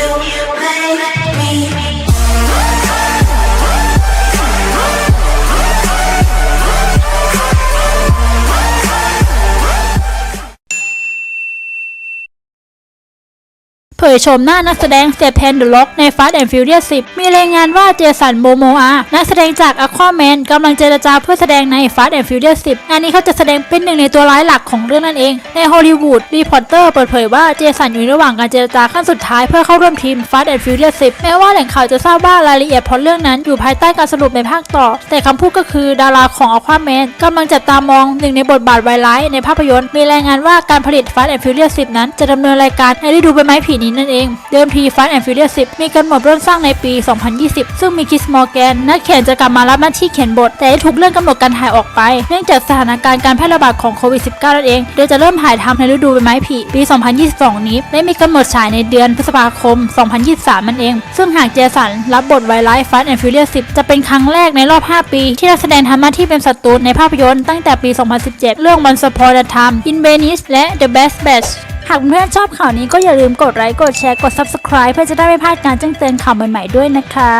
you make me. เผยโฉมหน้านักแสดงเซปเทนเดอะล็อกใน Fast and Furious 10 มีรายงานว่าเจสันโมโมอานักแสดงจาก Aquaman กำลังเจรจาเพื่อแสดงใน Fast and Furious 10 งานนี้เขาจะแสดงเป็นหนึ่งในตัวร้ายหลักของเรื่องนั่นเอง ในฮอลลีวูดรีพอร์เตอร์เปิดเผยว่าเจสันอยู่ระหว่างการเจรจาขั้นสุดท้ายเพื่อเข้าร่วมทีม Fast and Furious 10 แม้ว่าแหล่งข่าวจะทราบว่ารายละเอียดพอเรื่องนั้นอยู่ภายใต้การสรุปในภาคต่อ แต่คำพูดก็คือดาราของ Aquaman กำลังจับตามองหนึ่งในบทบาทไวายร้ายในภาพยนตร์มีรายงานว่าการผลิต Fast and Furious 10 นั้นจะดำเนินรายการในฤดูใบไม้ผลินี้นั่นเอง เดิมที Fast and Furious 10มีกำหนดเริ่มสร้างในปี 2020 ซึ่งมีคิสมอร์แกน นักเขียนจะกลับมารับหน้าที่เขียนบท แต่ได้ถูกเลื่อนกำหนดการถ่ายออกไป เนื่องจากสถานการณ์การแพร่ระบาดของโควิด -19 นั่นเอง โดยจะเริ่มถ่ายทำในฤดูใบไม้ผลิปี 2022 นี้และมีกำหนดฉายในเดือนพฤษภาคม 2023 นั่นเอง ซึ่งหากเจสันรับบทไวรัส Fast and Furious 10จะเป็นครั้งแรกในรอบ 5 ปี ที่นักแสดงทำหน้าที่เป็นศัตรูในภาพยนตร์ตั้งแต่ปี 2017 เรื่อง Once Upon a Time in Venice และ The Best Batch หากเพื่อนชอบข่าวนี้ก็อย่าลืมกดไลค์กดแชร์กด Subscribe เพื่อจะได้ไม่พลาดการแจ้งเตือนข่าวใหม่ๆด้วยนะคะ